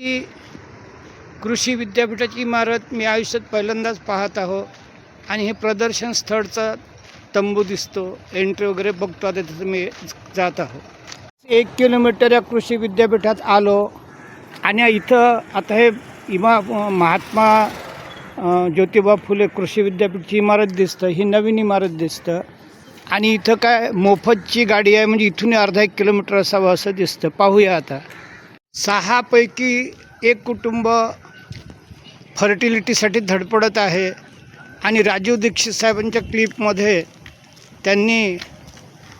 ही कृषी विद्यापीठाची इमारत मी आयुष्यात पहिल्यांदाच पाहत आहो. आणि हे प्रदर्शन स्थळचा तंबू दिसतो. एंट्री वगैरे बघतो. आता तिथं मी जात आहो. एक किलोमीटर या कृषी विद्यापीठात आलो. आणि इथं आता हे इमा महात्मा ज्योतिबा फुले कृषी विद्यापीठची इमारत दिसतं. ही नवीन इमारत दिसतं. आणि इथं काय मोफतची गाडी आहे. म्हणजे इथून अर्धा एक किलोमीटर असावं असं दिसतं. पाहूया आता. सहापैकी एक कुटुंब फर्टिलिटीसाठी धडपडत आहे आणि राजीव दीक्षित साहेबांच्या क्लिपमध्ये त्यांनी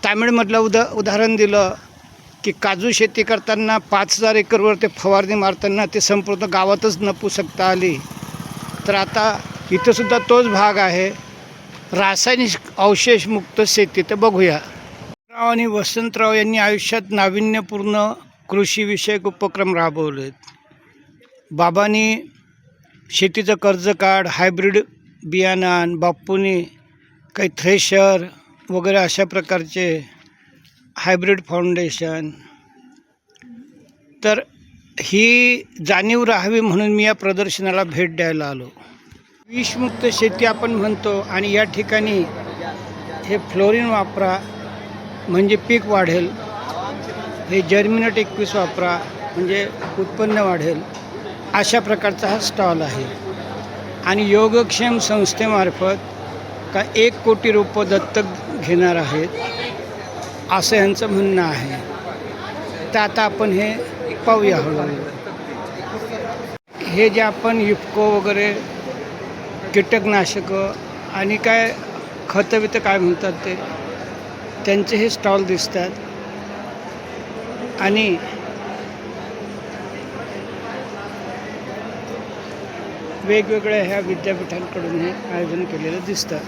तामिळमधलं उदा उदाहरण दिलं की काजू शेती करताना पाच हजार एकरवर ते फवारणी मारताना ते संपूर्ण गावातच नपू शकता आली. तर आता इथंसुद्धा तोच भाग आहे. रासायनिक अवशेषमुक्त शेती. तर बघूया. राव आणि वसंतराव यांनी आयुष्यात नाविन्यपूर्ण कृषीविषयक उपक्रम राबवलेत. बाबांनी शेतीचं कर्ज काढ हायब्रिड बियाणं आण बाप्पूनी काही थ्रेशर वगैरे अशा प्रकारचे हायब्रिड फाउंडेशन तर ही जाणीव राहावी म्हणून मी या प्रदर्शनाला भेट द्यायला आलो. विषमुक्त शेती आपण म्हणतो आणि या ठिकाणी हे फ्लोरिन वापरा म्हणजे पीक वाढेल. हे जर्मिनेट एकवीस वापरा म्हणजे उत्पन्न वाढेल अशा प्रकारचा हा स्टॉल आहे. आणि योगक्षेम संस्थेमार्फत का एक कोटी रुपये दत्तक घेणार आहेत असं यांचं म्हणणं आहे. तर आता आपण हे पाहूया हळूहळू. हे जे आपण युफको वगैरे कीटकनाशकं आणि काय खतं बितं काय म्हणतात ते त्यांचे हे स्टॉल दिसतात. आणि वेगवेगळ्या ह्या विद्यापीठांकडून हे आयोजन केलेलं दिसतं.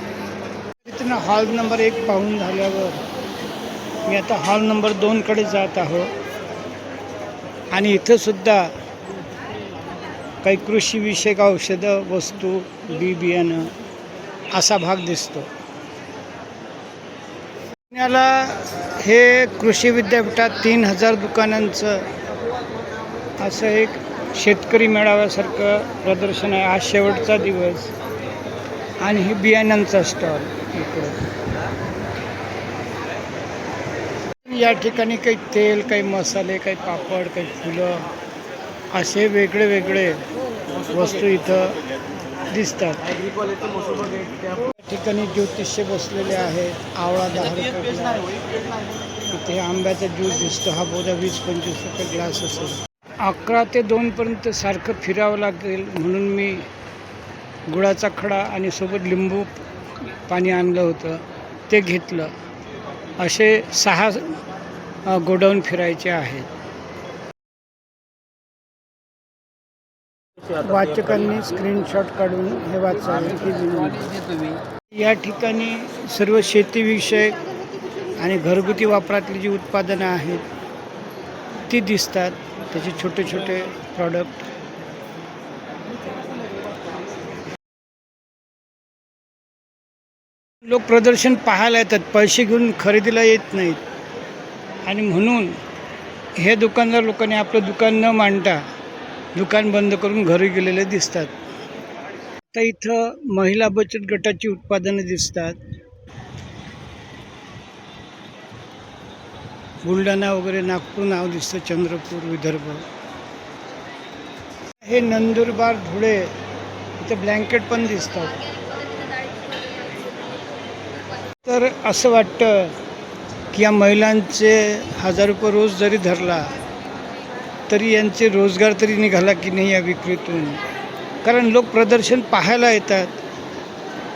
तिथनं हॉल नंबर एक पाहून झाल्यावर मी आता हॉल नंबर दोनकडे जात आहो. आणि इथंसुद्धा काही कृषीविषयक औषधं वस्तू बी बियाणं असा भाग दिसतो. पुण्याला हे कृषी विद्यापीठात तीन हजार दुकानांचं असं एक शेतकरी मेळाव्यासारखं प्रदर्शन आहे. आज शेवटचा दिवस. आणि हे बियाण्यांचा स्टॉल इकडं. या ठिकाणी काही तेल काही मसाले काही पापड काही फुलं असे वेगळे वेगळे वस्तू इथं दिसतात. ठिकाणी ज्योतिष्य बसलेले आहेत आवळा दहा रुपये इथे आंब्याचा ज्यूस दिसतो हा बोधा वीस पंचवीस रुपये ग्लास असेल. अकरा ते दोनपर्यंत सारखं फिरावं लागेल म्हणून मी गुळाचा खडा आणि सोबत लिंबू पाणी आणलं होतं ते घेतलं. असे सहा गोडाऊन फिरायचे आहेत. वाचकांनी स्क्रीनशॉट काढून हे वाचावे ही विनंती या ठिकाणी सर्व शेतीविषयक आणि घरगुती वापरातली जी उत्पादनं आहेत ती दिसतात. त्याचे छोटे छोटे प्रॉडक्ट लोक प्रदर्शन पाहायला येतात पैसे घेऊन खरेदीला येत नाहीत. आणि म्हणून हे दुकानदार लोकांनी आपलं दुकान न मांडता दुकान बंद करून घरी गेलेले दिसतात. तर इथं महिला बचत गटाची उत्पादनं दिसतात. बुलढाणा वगैरे नागपूर नाव दिसतं चंद्रपूर विदर्भ. हे नंदुरबार धुळे इथे ब्लँकेट पण दिसतात. तर असं वाटतं की या महिलांचे हजार रुपये रोज जरी धरला तरी यांचे रोजगार तरी निघाला की नाही या विक्रीतून? कारण लोक प्रदर्शन पाहायला येतात.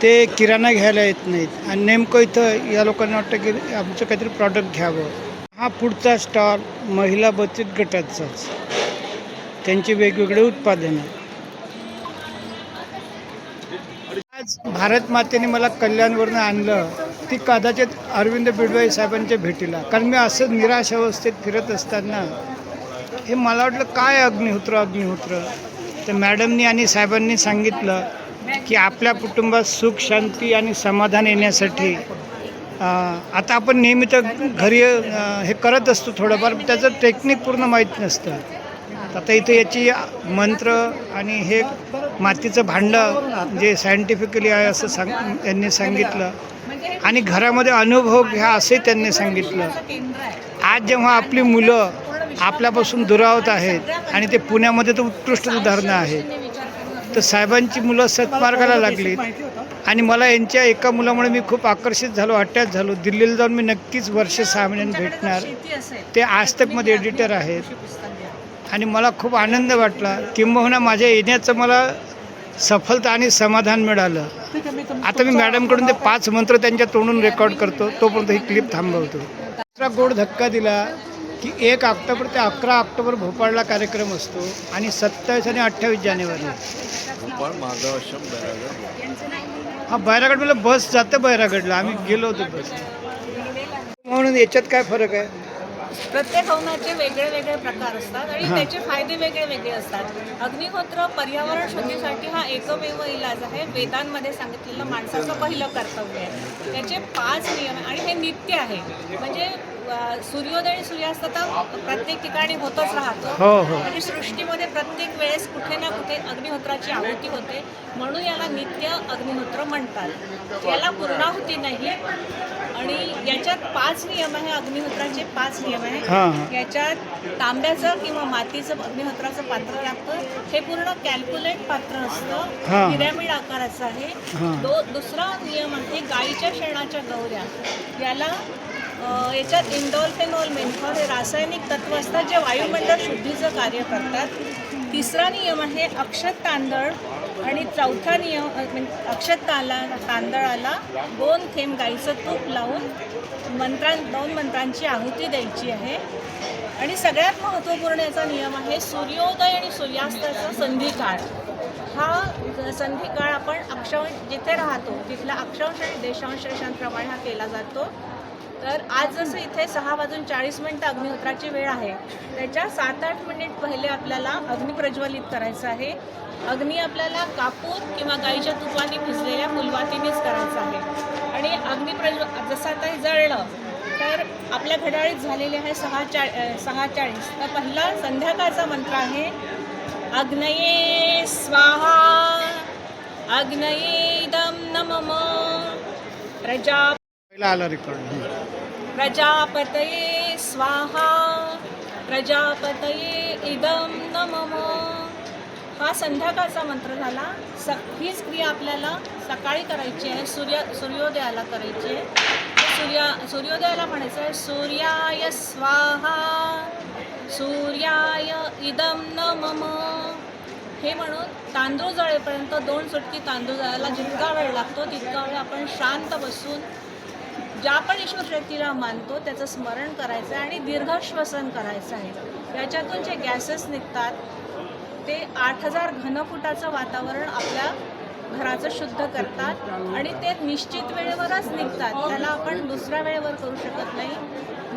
ते किराणा घ्यायला येत नाहीत. आणि नेमकं इथं या लोकांना वाटतं की आमचं काहीतरी प्रॉडक्ट घ्यावं. हा पुढचा स्टॉल महिला बचत गटाचाच. त्यांची वेगवेगळे उत्पादनं. आज भारत मातेने मला कल्याणवरनं आणलं. ती कदाचित अरविंद बिडवाई साहेबांच्या भेटीला. कारण मी असं निराश अवस्थेत फिरत असताना हे मला वाटलं काय अग्निहोत्र अग्निहोत्र? तर मॅडमनी आणि साहेबांनी सांगितलं की आपल्या कुटुंबात सुख शांती आणि समाधान येण्यासाठी आता आपण नेहमी तर घरी हे करत असतो थोडंफार त्याचं टेक्निक पूर्ण माहीत नसतं. आता इथं याची मंत्र आणि हे मातीचं भांडं जे सायंटिफिकली आहे असं सांग त्यांनी सांगितलं. आणि घरामध्ये अनुभव घ्या असंही त्यांनी सांगितलं. आज जेव्हा आपली मुलं आपल्यापासून दुरावत आहेत आणि ते पुण्यामध्ये तर उत्कृष्ट उदाहरणं आहेत. तर साहेबांची मुलं सत्मार्गाला लागलीत आणि मला यांच्या एका मुलामुळे मी खूप आकर्षित झालो अटॅच झालो. दिल्लीला जाऊन मी नक्कीच वर्ष सहा महिन्यांनी भेटणार. ते आज तकमध्ये एडिटर आहेत. आणि मला खूप आनंद वाटला. किंबहुना माझ्या येण्याचं मला सफलता आणि समाधान मिळालं. आता मी मॅडमकडून ते पाच मंत्र त्यांच्या तोंडून रेकॉर्ड करतो. तोपर्यंत ही क्लिप थांबवतो. दुसरा गोड धक्का दिला. की एक ऑक्टोबर ते अकरा ऑक्टोबर भोपाळला कार्यक्रम असतो आणि सत्तावीस आणि अठ्ठावीस जानेवारी. भोपाळ माधव आश्रम बैरागड. हा बैरागडला बस जातं बैरागडला. आम्ही गेलो होतो बस. म्हणून याच्यात काय फरक आहे? प्रत्येक हवनाचे वेगळे वेगळे प्रकार असतात आणि हां. त्याचे फायदे वेगळे वेगळे असतात. अग्निहोत्र पर्यावरण शुद्धीसाठी हा एकमेव इलाज आहे. वेदांमध्ये सांगितलेलं माणसाचं पहिलं कर्तव्य आहे. त्याचे पाच नियम आणि हे नित्य आहे. म्हणजे सूर्योदय आणि सूर्यास्त तर प्रत्येक ठिकाणी होतच राहतो. हो हो. म्हणजे सृष्टीमध्ये प्रत्येक वेळेस कुठे ना कुठे अग्निहोत्राची आहुती होते. म्हणून याला नित्य अग्निहोत्र म्हणतात. याला पूर्णाहुती नाही. आणि याच्यात पाच नियम आहे अग्निहोत्राचे पाच नियम आहे. याच्यात तांब्याचं किंवा मातीचं अग्निहोत्राचं पात्र लागतं. हे पूर्ण कॅल्क्युलेट पात्र. असतं. पिरॅमिड आकाराचं आहे. दो दुसरा नियम आहे गाईच्या शेणाच्या गौऱ्या याला याच्यात इंडोलफेनॉल मेन्थॉल हे रासायनिक तत्व असतात जे वायुमंडळ शुद्धीचं कार्य करतात. तिसरा नियम आहे अक्षत तांदळ आणि चौथा नियम म्हणजे अक्षत ताला तांदळाला दोन थेंब गाईचं तूप लावून मंत्रां दोन मंत्रांची आहुती द्यायची आहे. आणि सगळ्यात महत्त्वपूर्ण याचा नियम आहे सूर्योदय आणि सूर्यास्ताचा संधिकाळ. हा संधिकाळ आपण अक्षांश जिथे राहतो तिथला अक्षांश आणि देशांश रेषांप्रमाणे हा केला जातो. तर आज जसं इथे सहा वाजून चाळीस मिनटं अग्निहोत्राची वेळ आहे त्याच्या सात आठ मिनिट पहिले आपल्याला अग्नी प्रज्वलित करायचं आहे. अग्नी आपल्याला कापूर किंवा गाईच्या तुपाने भिजलेल्या मुलवातीनेच करायचं आहे. आणि अग्निप्रज्व जसं आता हे जळलं तर आपल्या घड्याळीत झालेले आहे सहा चा सहा चाळीस. तर पहिला संध्याकाळचा मंत्र आहे अग्नये स्वाहा अग्नयेदम नम. प्रजा पहिला आला रेकॉर्ड प्रजापतये स्वाहा प्रजापतये इदम नमम हा संध्याकाळचा मंत्र झाला. स हीच क्रिया आपल्याला सकाळी करायची आहे सूर्य सूर्योदयाला करायची आहे. सूर्या सूर्योदयाला म्हणायचं आहे सूर्याय स्वाहा सूर्याय इदम नमम हे म्हणून तांदूळ जळेपर्यंत दोन सुटकी तांदूळ जळायला जितका वेळ लागतो तितका वेळ आपण शांत बसून ज्या पण ईश्वर शक्तीला मानतो त्याचं स्मरण करायचं आहे आणि दीर्घश्वसन करायचं आहे. याच्यातून जे गॅसेस निघतात ते आठ हजार घनफुटाचं वातावरण आपल्या घराचं शुद्ध करतात आणि ते निश्चित वेळेवरच निघतात. त्याला आपण दुसऱ्या वेळेवर करू शकत नाही.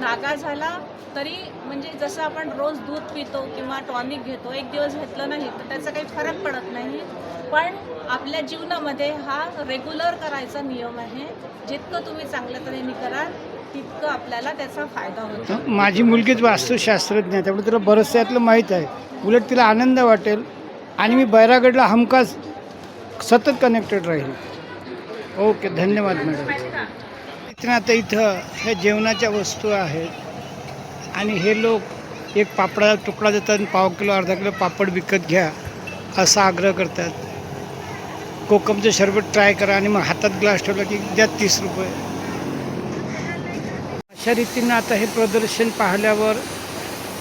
नागा झाला तरी म्हणजे जसं आपण रोज दूध पितो किंवा टॉनिक घेतो एक दिवस घेतलं नाही तर त्याचा काही फरक पडत नाही. पण आपल्या जीवनामध्ये हा रेग्युलर करायचा नियम आहे. जितकं तुम्ही चांगल्या तऱ्हेने कराल तितकं आपल्याला त्याचा फायदा होतो. माझी मुलगीच वास्तुशास्त्रज्ञ आहे त्यामुळे तिला बरंचसं यातलं माहीत आहे. उलट तिला आनंद वाटेल आणि मी बैरागडला हमखास सतत कनेक्टेड राहील. ओके धन्यवाद मॅडम. इथं आता इथं ह्या जेवणाच्या वस्तू आहेत. आणि हे लोक एक पापडाचा तुकडा देतात पाव किलो अर्धा किलो पापड विकत घ्या असा आग्रह करतात. कोकमचं शरबत ट्राय करा आणि मग हातात ग्लास ठेवला की द्या तीस रुपये. अशा रीतीनं आता हे प्रदर्शन पाहिल्यावर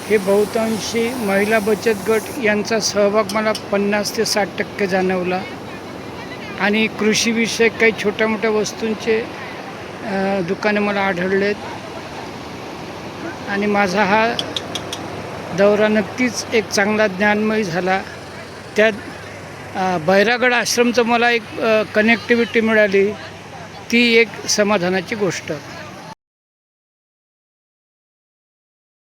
हे बहुतांशी महिला बचत गट यांचा सहभाग मला पन्नास ते साठ टक्के जाणवला. आणि कृषीविषयक काही छोट्या मोठ्या वस्तूंचे दुकाने मला आढळलेत. आणि माझा हा दौरा नक्कीच एक चांगला ज्ञानमय झाला. त्या बैरागड आश्रमचं मला एक कनेक्टिव्हिटी मिळाली. ती एक समाधानाची गोष्ट.